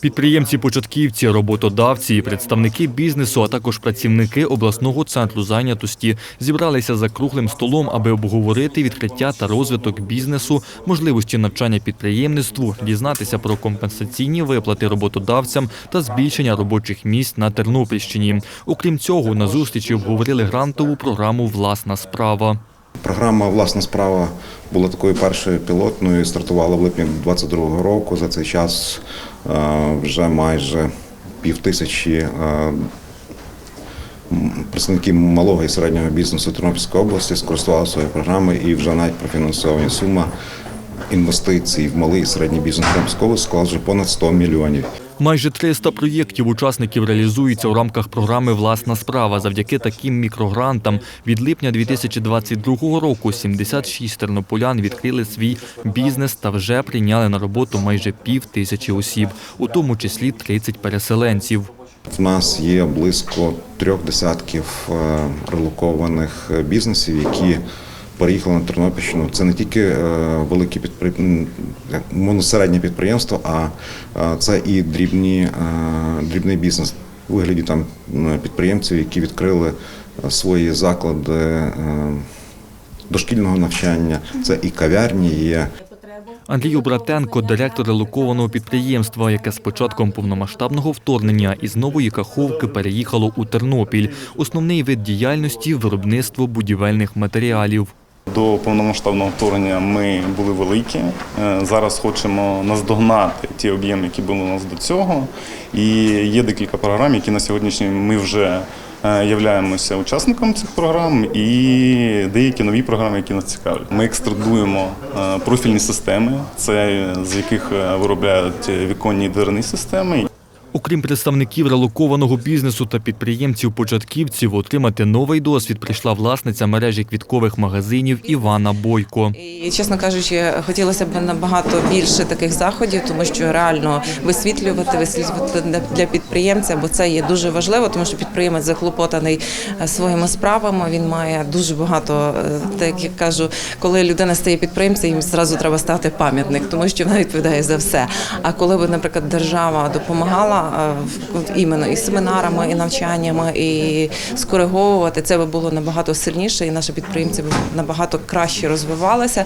Підприємці-початківці, роботодавці, і представники бізнесу, а також працівники обласного центру зайнятості зібралися за круглим столом, аби обговорити відкриття та розвиток бізнесу, можливості навчання підприємництву, дізнатися про компенсаційні виплати роботодавцям та збільшення робочих місць на Тернопільщині. Окрім цього, на зустрічі обговорили грантову програму Власна справа. Програма Власна справа була такою першою пілотною, стартувала в липні 2022 року. За цей час е, вже майже пів тисячі е, представників малого і середнього бізнесу Тернопільської області скористувалися своєю програмою і вже навіть профінансована сума інвестицій в малий і середній бізнес Тернопільської області склала вже понад 100 мільйонів. Майже 300 проєктів учасників реалізуються у рамках програми Власна справа. Завдяки таким мікрогрантам від липня 2022 року 76 тернополян відкрили свій бізнес та вже прийняли на роботу майже пів тисячі осіб, у тому числі 30 переселенців. В нас є близько трьох десятків е, релокованих бізнесів, які переїхали на Тернопільщину. Це не тільки е, великі підпри... м, як мовно, середні підприємства, а е, це і дрібні, е, дрібний бізнес у вигляді там підприємців, які відкрили свої заклади дошкільного навчання. Це і кав'ярні, є Андрій Обратенко, директор релокованого підприємства, яке з початком повномасштабного вторгнення із нової каховки переїхало у Тернопіль. Основний вид діяльності виробництво будівельних матеріалів. До повномасштабного вторгнення ми були великі. Е, Зараз хочемо наздогнати ті об'єми, які були у нас до цього. І є декілька програм, які на сьогоднішній ми вже е, являємося учасником цих програм, і деякі нові програми, які нас цікавлять. Ми екстрадуємо е, профільні системи, це з яких виробляють віконні дверні системи. Окрім представників релокованого бізнесу та підприємців-початківців, отримати новий досвід прийшла власниця мережі квіткових магазинів Івана Бойко. І, чесно кажучи, хотілося б набагато більше таких заходів, тому що реально висвітлювати, висвітлювати для- підприємця, бо це є дуже важливо, тому що підприємець заклопотаний е, своїми справами. Він має дуже багато, е, так як кажу, коли людина стає підприємцем, їм зразу треба стати пам'ятник, тому що вона відповідає за все. А коли б, наприклад, держава допомагала іменно і семінарами, і навчаннями, і скориговувати, це би було набагато сильніше, і наші підприємці б набагато краще розвивалися.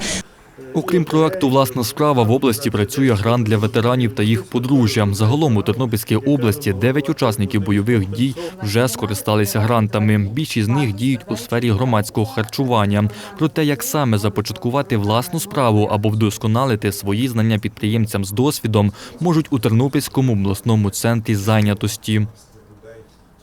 Окрім проекту Власна справа в області працює грант для ветеранів та їх подружжя. Загалом у Тернопільській області 9 учасників бойових дій вже скористалися грантами. Більшість з них діють у сфері громадського харчування. Про те, як саме започаткувати власну справу або вдосконалити свої знання підприємцям з досвідом, можуть у Тернопільському обласному центрі зайнятості.